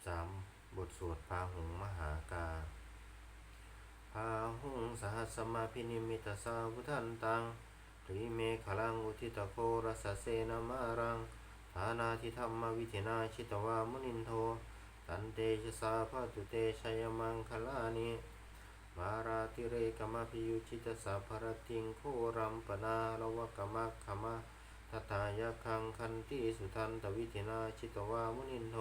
13บทสวดพาหุงมหากา พาหุงสหัสมาพินิมิตสาวุทันตังหรีเมฆลังอุทิตโครสเสนามารังฐานาทิธรรมวิธินาชิตวามุนินโท ตันเตชะสาภาตุเตชยมังคลานิมาราติเรกมพิยุชิตสัพพรติงโครัมปนาลวกมัคขมะทตายคังคันติสุทันตวิธินาชิตวามุนินโท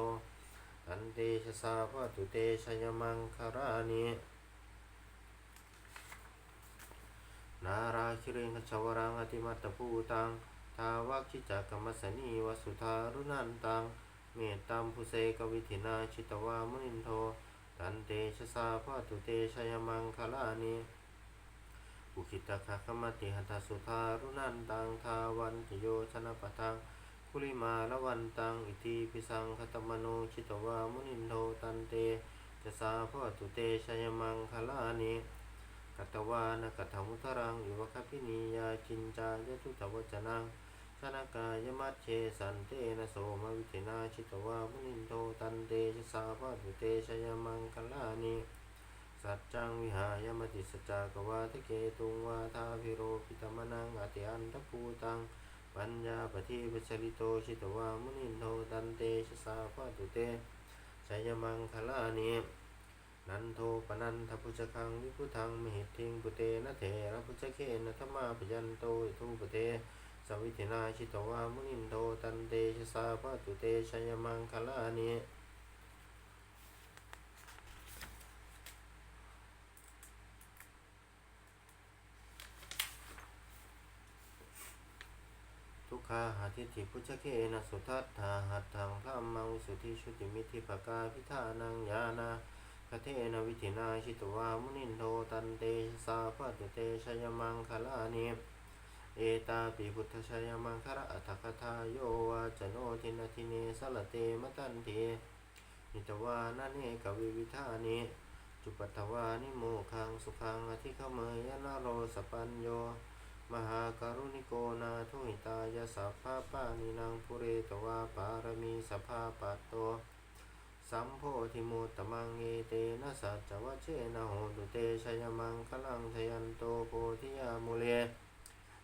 ตันเตชะสาภาตุเตชยมังคลานินาราคิริงคชวรังอติมัตตภูตังทาวักชิจักกรรมสนีวสุธารุนันตังเมตตัมพุเสกวิธินาชิตวามุนินโทตันเตชะสาภาตุเตชยมังคลานิอุคิตะคะขมติหัตสุธารุนันตังทาวันจโยชนะปะทัง คุลิมาละวันตังอิติปิสังคตมโนชิตวามุนินโทตันเตชะสาภาตุเตชยมังคลานิกัตวานกัตถมุตรังอิวะคพินียาจินจายตุตวจนังชนกายมัจเชสันเตนะโสมวิธินาชิตวามุนินโทตันเตชะสาภาตุเตชยมังคลานิสัจจังวิหายมติสจจกวาทเกตุงวาทาพิโรปิตมนังอติอันตภูตัง ปัญญาปฏิปัชริโตชิตวามุนินโทตันเตชะสาภาตุเตชัยมังคลานินันโทปนันทพุชคังวิพุทังมหิตทิงปุเตนะเถระพุชเคนะธรรมาปยันโตอิทุปเตสวิธินาชิตวามุนินโทตันเตชะสาภาตุเตชัยมังคลานิ ทุกขาหาทิฏฐิพุชเคนะสุทัตถาหัตถังธรรมังวิสุทธิชุติมิธิภกาพิธานังญาณาคเทนวิธินาชิตวามุนินโทตันเตสาภาตุเตชยมังคลานิเอตาปิพุทธชยมังคระอัตถคทาโยวาจโนทินาทิเนสลเตมตันเทนิตวานาเนกวิวิธานิจุปัตถวานิโมคังสุขังอธิขเมยนาโรสปัญโย มหาการุณิโกนาทุหิตายาสัพพะปานินางปุเรตวาปารมีสภาปัตโตสัมโพธิมุตตมังเอเตนะสัจวัชเชนะโหตุเตชยมังคลังทยันโตโพธิยามุเล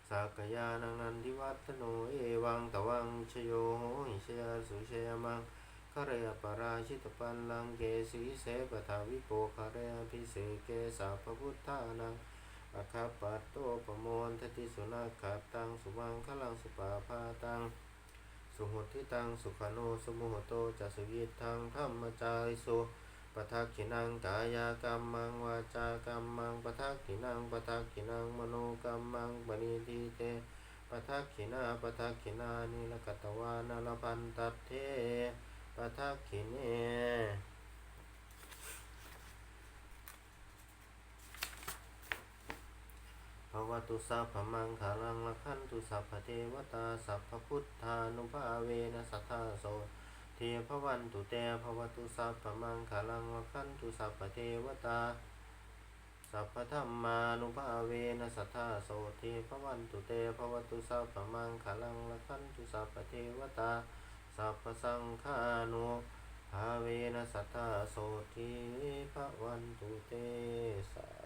สักยานังนันทิวัตโนเอวังตวังชโยโหหิชยาสุชยมังคเรยปราชิตปันลังเกสีเสปทาวิโปคเรยพิเศเกสัพพุทธานัง อาคาปัตโตปโมนทติสุนัขขัดตังสุมังคลังสุปาพาตัง สุหุทิตังสุขโนสุโมโตจัสุยิทังธรรมจาริสุปทักขินังกายกรรมังวาจากรรมังปทักขินังปทักขินังมโนกรรมังปณิทิเตปทักขินาปทักขินานิลกตวานาลพันตัตเทปทักขิเน วตุสัพพมังคารังละขันตุสัพพเทวตาสัพพพุทธานุภาเวนะสัทธาโสเทพวันตุเตภวตุสัพพมังคาลังวคันตุสัพพเทวตาสัพพธรรมานุภาเวนะสัทธาโสเทพวันตุเตภวตุสัพพมังคาลังวคันตุสัพพเทวตาสัพพสังฆานุภาเวนะสัทธาโสเทพวันตุเตสา